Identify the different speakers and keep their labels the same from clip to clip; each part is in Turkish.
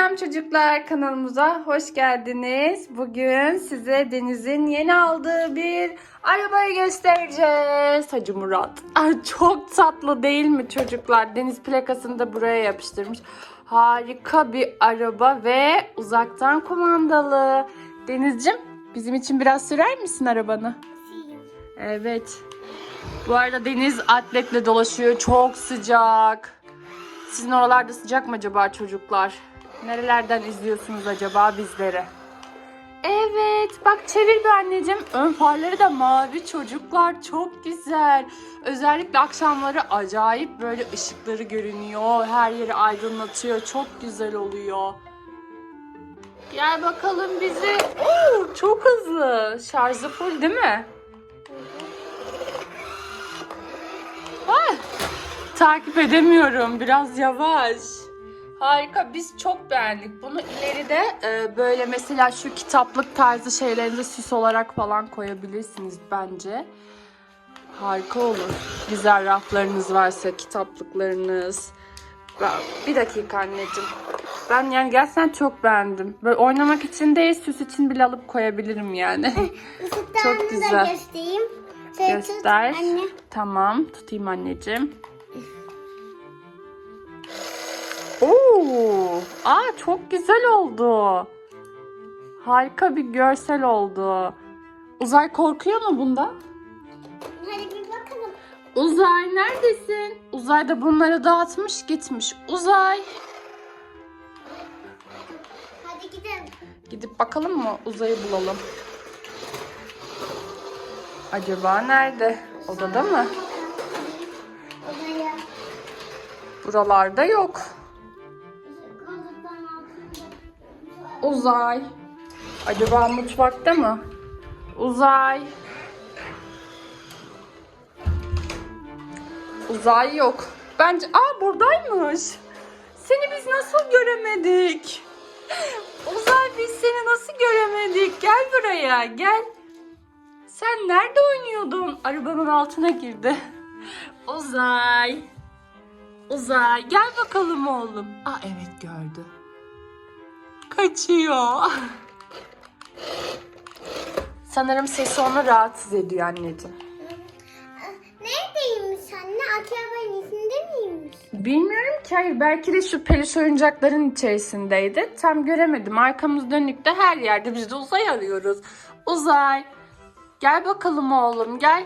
Speaker 1: Selam çocuklar kanalımıza hoş geldiniz. Bugün size Deniz'in yeni aldığı bir arabayı göstereceğiz. Hacı Murat. Ay, çok tatlı değil mi çocuklar? Deniz plakasını da buraya yapıştırmış. Harika bir araba ve uzaktan kumandalı. Deniz'cim bizim için biraz sürer misin arabanı? Evet. Bu arada Deniz atletle dolaşıyor. Çok sıcak. Sizin oralarda sıcak mı acaba çocuklar? Nerelerden izliyorsunuz acaba bizleri? Evet bak çevir bir anneciğim. Ön farları da mavi çocuklar çok güzel. Özellikle akşamları acayip böyle ışıkları görünüyor. Her yeri aydınlatıyor. Çok güzel oluyor. Gel bakalım bizi. Oo, çok hızlı. Şarjı full değil mi? Ah, takip edemiyorum. Biraz yavaş. Harika. Biz çok beğendik. Bunu ileride e, böyle mesela şu kitaplık tarzı şeylerinize süs olarak falan koyabilirsiniz bence. Harika olur. Güzel raflarınız varsa kitaplıklarınız. Bir dakika anneciğim. Ben yani gerçekten çok beğendim. Böyle oynamak için değil süs için bile alıp koyabilirim yani. Çok
Speaker 2: da
Speaker 1: güzel.
Speaker 2: göstereyim. Şöyle tut
Speaker 1: Göster.
Speaker 2: Anne.
Speaker 1: Tamam, tutayım anneciğim. Oo! Aa çok güzel oldu. Harika bir görsel oldu. Uzay korkuyor mu bundan?
Speaker 2: Hadi bir bakalım.
Speaker 1: Uzay neredesin? Uzay da bunları dağıtmış gitmiş. Uzay.
Speaker 2: Hadi gidelim.
Speaker 1: Gidip bakalım mı? Uzay'ı bulalım. Acaba nerede? Odada mı? Buralarda yok. Uzay. Acaba mutfakta mı? Uzay. Uzay yok. Bence aa buradaymış. Seni biz nasıl göremedik? Uzay biz seni nasıl göremedik? Gel buraya gel. Sen nerede oynuyordun? Arabanın altına girdi. Uzay. Uzay gel bakalım oğlum. Aa evet gördü. Kaçıyor. Sanırım sesi onu rahatsız ediyor anneciğim.
Speaker 2: Neredeymiş anne? Akyabayın içinde miymiş?
Speaker 1: Bilmiyorum ki hayır belki de şu peluş oyuncakların içerisindeydi. Tam göremedim. Arkamız dönükte her yerde biz de uzay arıyoruz. Uzay. Gel bakalım oğlum gel.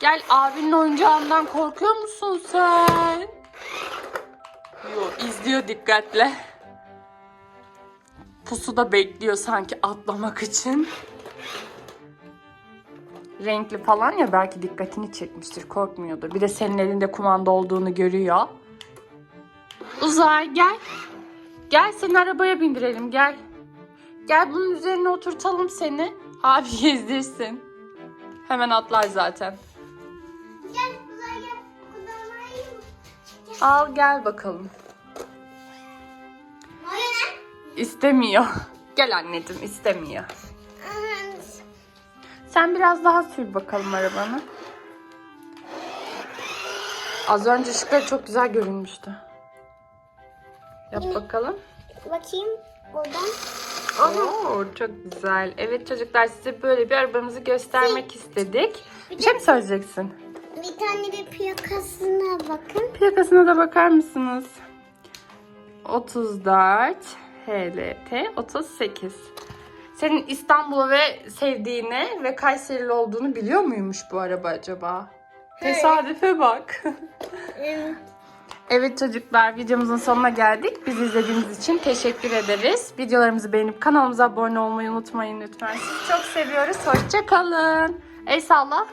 Speaker 1: Gel abinin oyuncağından korkuyor musun sen? Yok izliyor dikkatle. Pusuda bekliyor sanki atlamak için. Renkli falan ya belki dikkatini çekmiştir, korkmuyordur. Bir de senin elinde kumanda olduğunu görüyor. Uzay gel. Gel seni arabaya bindirelim gel. Gel bunun üzerine oturtalım seni. Abi gezdirsin. Hemen atlar zaten.
Speaker 2: Gel uzay gel. Kudamayı.
Speaker 1: Al gel bakalım. İstemiyor. Gel anneciğim istemiyor. Sen biraz daha sür bakalım arabanı. Az önce ışıkları çok güzel görünmüştü. Yap bakalım.
Speaker 2: Bakayım buradan.
Speaker 1: Oo, çok güzel. Evet çocuklar size böyle bir arabamızı göstermek istedik. Bir şey mi söyleyeceksin?
Speaker 2: Bir tane de plakasına bakın.
Speaker 1: Plakasına da bakar mısınız? 34 HLT 38. Senin İstanbul'u ve sevdiğini ve Kayserili olduğunu biliyor muymuş bu araba acaba? Tesadüfe bak.
Speaker 2: Evet.
Speaker 1: Evet çocuklar videomuzun sonuna geldik. Bizi izlediğiniz için teşekkür ederiz. Videolarımızı beğenip kanalımıza abone olmayı unutmayın lütfen. Sizi çok seviyoruz. Hoşça kalın. El salla.